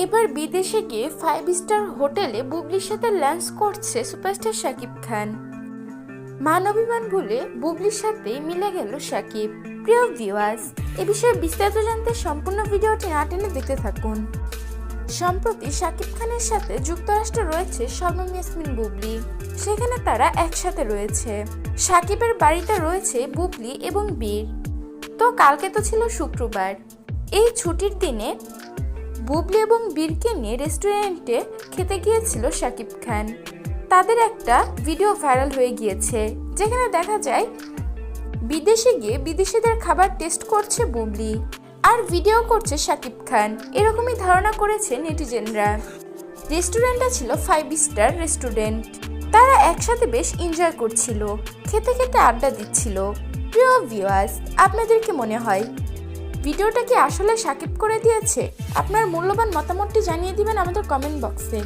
এবার বিদেশে গিয়ে ফাইভ স্টার হোটেলে বুবলির সাথে লাঞ্চ করছে সুপারস্টার শাকিব খান। মানবিমান ভুলে বুবলির সাথে মিলে গেল শাকিব প্রিয় ভিউয়ার্স এ বিষয়ে বিস্তারিত জানতে সম্পূর্ণ ভিডিওটি না টেনে দেখতে থাকুন। সম্প্রতি শাকিব খানের সাথে যুক্তরাষ্ট্রে রয়েছে শবনম ইয়াসমিন বুবলি। সেখানে তারা একসাথে রয়েছে। শাকিবের বাড়িতে রয়েছে বুবলি এবং বীর। তো কালকে তো ছিল শুক্রবার। এই ছুটির দিনে বুবলি এবং বীরকে নিয়ে রেস্টুরেন্টে খেতে গিয়েছিল শাকিব খান। তাদের একটা ভিডিও ভাইরাল হয়ে গিয়েছে, যেখানে দেখা যায় বিদেশে গিয়ে বিদেশিদের খাবার টেস্ট করছে বুবলি আর ভিডিও করছে শাকিব খান। এরকমই ধারণা করেছে নেটিজেনরা। রেস্টুরেন্টটা ছিল ফাইভ স্টার রেস্টুরেন্ট তারা একসাথে বেশ এনজয় করছিল, খেতে খেতে আড্ডা দিচ্ছিল। প্রিয় ভিউয়ার্স আপনাদের কি মনে হয়? ভিডিওটা কি আসলে সাকিব করে দিয়েছে? আপনার মূল্যবান মতামতটি জানিয়ে দিবেন আমাদের কমেন্ট বক্সে